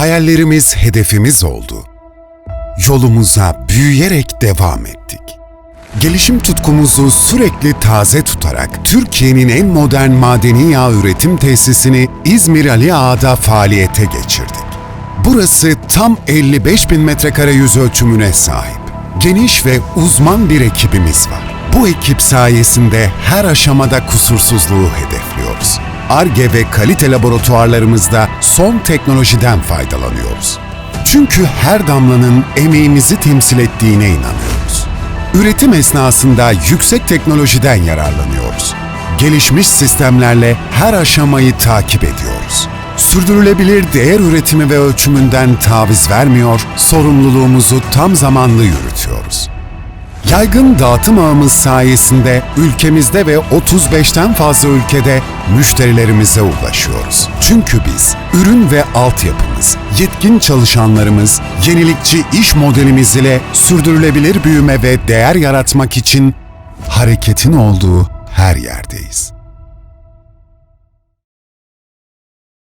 Hayallerimiz hedefimiz oldu. Yolumuza büyüyerek devam ettik. Gelişim tutkumuzu sürekli taze tutarak Türkiye'nin en modern madeni yağ üretim tesisini İzmir Ali Ağa'da faaliyete geçirdik. Burası tam 55 bin metrekare yüz ölçümüne sahip. Geniş ve uzman bir ekibimiz var. Bu ekip sayesinde her aşamada kusursuzluğu hedefliyoruz. ARGE ve kalite laboratuvarlarımızda son teknolojiden faydalanıyoruz. Çünkü her damlanın emeğimizi temsil ettiğine inanıyoruz. Üretim esnasında yüksek teknolojiden yararlanıyoruz. Gelişmiş sistemlerle her aşamayı takip ediyoruz. Sürdürülebilir değer üretimi ve ölçümünden taviz vermiyor, sorumluluğumuzu tam zamanlı yürütüyoruz. Yaygın dağıtım ağımız sayesinde ülkemizde ve 35'ten fazla ülkede müşterilerimize ulaşıyoruz. Çünkü biz ürün ve altyapımız, yetkin çalışanlarımız, yenilikçi iş modelimiz ile sürdürülebilir büyüme ve değer yaratmak için hareketin olduğu her yerdeyiz.